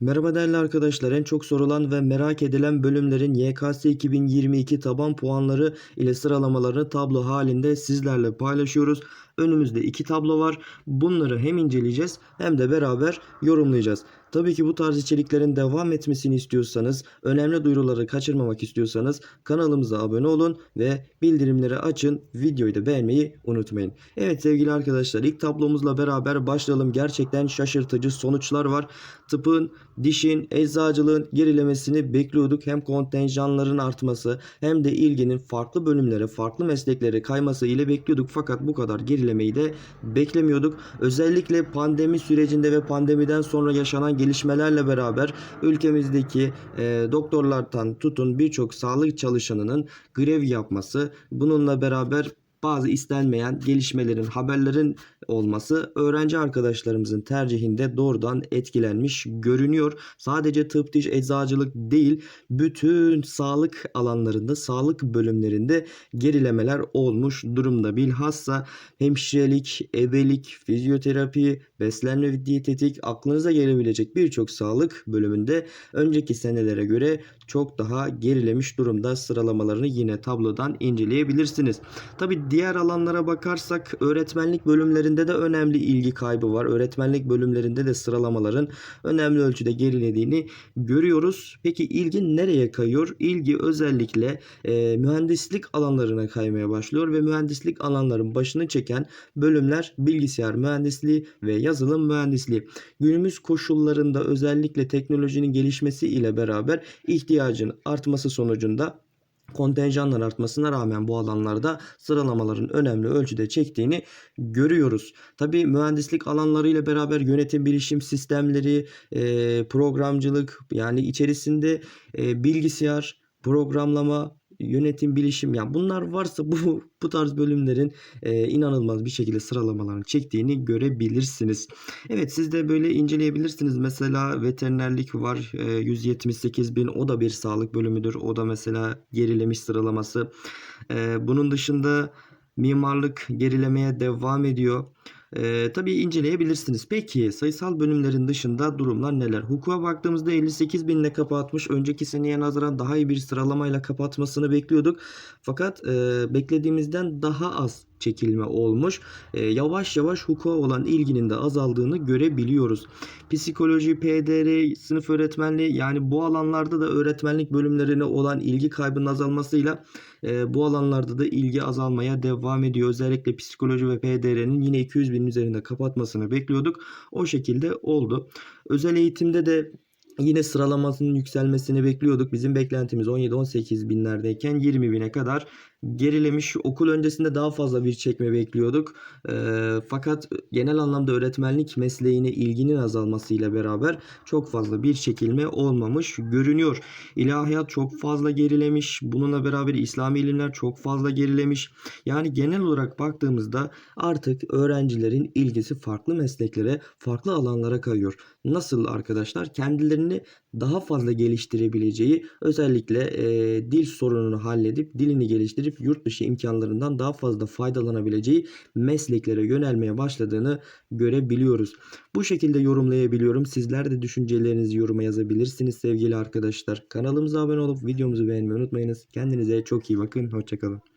Merhaba değerli arkadaşlar. En çok sorulan ve merak edilen bölümlerin YKS 2022 taban puanları ile sıralamalarını tablo halinde sizlerle paylaşıyoruz. Önümüzde iki tablo var. Bunları hem inceleyeceğiz hem de beraber yorumlayacağız. Tabii ki bu tarz içeriklerin devam etmesini istiyorsanız, önemli duyuruları kaçırmamak istiyorsanız kanalımıza abone olun ve bildirimleri açın. Videoyu da beğenmeyi unutmayın. Evet sevgili arkadaşlar ilk tablomuzla beraber başlayalım. Gerçekten şaşırtıcı sonuçlar var. Tıpın, dişin, eczacılığın gerilemesini bekliyorduk. Hem kontenjanların artması hem de ilginin farklı bölümlere, farklı mesleklere kayması ile bekliyorduk. Fakat bu kadar gerilemeyi de beklemiyorduk. Özellikle pandemi sürecinde ve pandemiden sonra yaşanan gelişmelerle beraber ülkemizdeki e, doktorlardan tutun birçok sağlık çalışanının grev yapması, bununla beraber bazı istenmeyen gelişmelerin, haberlerin olması öğrenci arkadaşlarımızın tercihinde doğrudan etkilenmiş görünüyor. Sadece tıp, diş, eczacılık değil, bütün sağlık alanlarında, sağlık bölümlerinde gerilemeler olmuş durumda. Bilhassa hemşirelik, ebelik, fizyoterapi, beslenme ve diyetetik aklınıza gelebilecek birçok sağlık bölümünde önceki senelere göre çok daha gerilemiş durumda. Sıralamalarını yine tablodan inceleyebilirsiniz. Tabi diğer alanlara bakarsak öğretmenlik bölümlerinde de önemli ilgi kaybı var. Öğretmenlik bölümlerinde de sıralamaların önemli ölçüde gerilediğini görüyoruz. Peki ilgi nereye kayıyor? İlgi özellikle e, mühendislik alanlarına kaymaya başlıyor ve mühendislik alanların başını çeken bölümler bilgisayar mühendisliği ve yazılım mühendisliği. Günümüz koşullarında özellikle teknolojinin gelişmesi ile beraber ihtiyacın artması sonucunda kontenjanlar artmasına rağmen bu alanlarda sıralamaların önemli ölçüde çektiğini görüyoruz. Tabi mühendislik alanlarıyla beraber yönetim bilişim sistemleri, e, programcılık yani içerisinde e, bilgisayar, programlama, yönetim bilişim yani bunlar varsa bu bu tarz bölümlerin e, inanılmaz bir şekilde sıralamalarını çektiğini görebilirsiniz. Evet siz de böyle inceleyebilirsiniz. Mesela veterinerlik var e, 178 bin o da bir sağlık bölümüdür. O da mesela gerilemiş sıralaması. E, bunun dışında mimarlık gerilemeye devam ediyor. Ee, tabii inceleyebilirsiniz. Peki sayısal bölümlerin dışında durumlar neler? Hukuka baktığımızda 58 binle kapatmış. Önceki seneye nazaran daha iyi bir sıralamayla kapatmasını bekliyorduk. Fakat e, beklediğimizden daha az çekilme olmuş. E, yavaş yavaş hukuka olan ilginin de azaldığını görebiliyoruz. Psikoloji, PDR, sınıf öğretmenliği yani bu alanlarda da öğretmenlik bölümlerine olan ilgi kaybının azalmasıyla e, bu alanlarda da ilgi azalmaya devam ediyor. Özellikle psikoloji ve PDR'nin yine 200 binin üzerinde kapatmasını bekliyorduk. O şekilde oldu. Özel eğitimde de Yine sıralamasının yükselmesini bekliyorduk. Bizim beklentimiz 17-18 binlerdeyken 20 bine kadar gerilemiş. Okul öncesinde daha fazla bir çekme bekliyorduk. E, fakat genel anlamda öğretmenlik mesleğine ilginin azalmasıyla beraber çok fazla bir çekilme olmamış görünüyor. İlahiyat çok fazla gerilemiş. Bununla beraber İslami ilimler çok fazla gerilemiş. Yani genel olarak baktığımızda artık öğrencilerin ilgisi farklı mesleklere, farklı alanlara kayıyor. Nasıl arkadaşlar? Kendilerini daha fazla geliştirebileceği özellikle e, dil sorununu halledip dilini geliştirip yurt dışı imkanlarından daha fazla faydalanabileceği mesleklere yönelmeye başladığını görebiliyoruz. Bu şekilde yorumlayabiliyorum. Sizler de düşüncelerinizi yoruma yazabilirsiniz sevgili arkadaşlar. Kanalımıza abone olup videomuzu beğenmeyi unutmayınız. Kendinize çok iyi bakın. Hoşçakalın.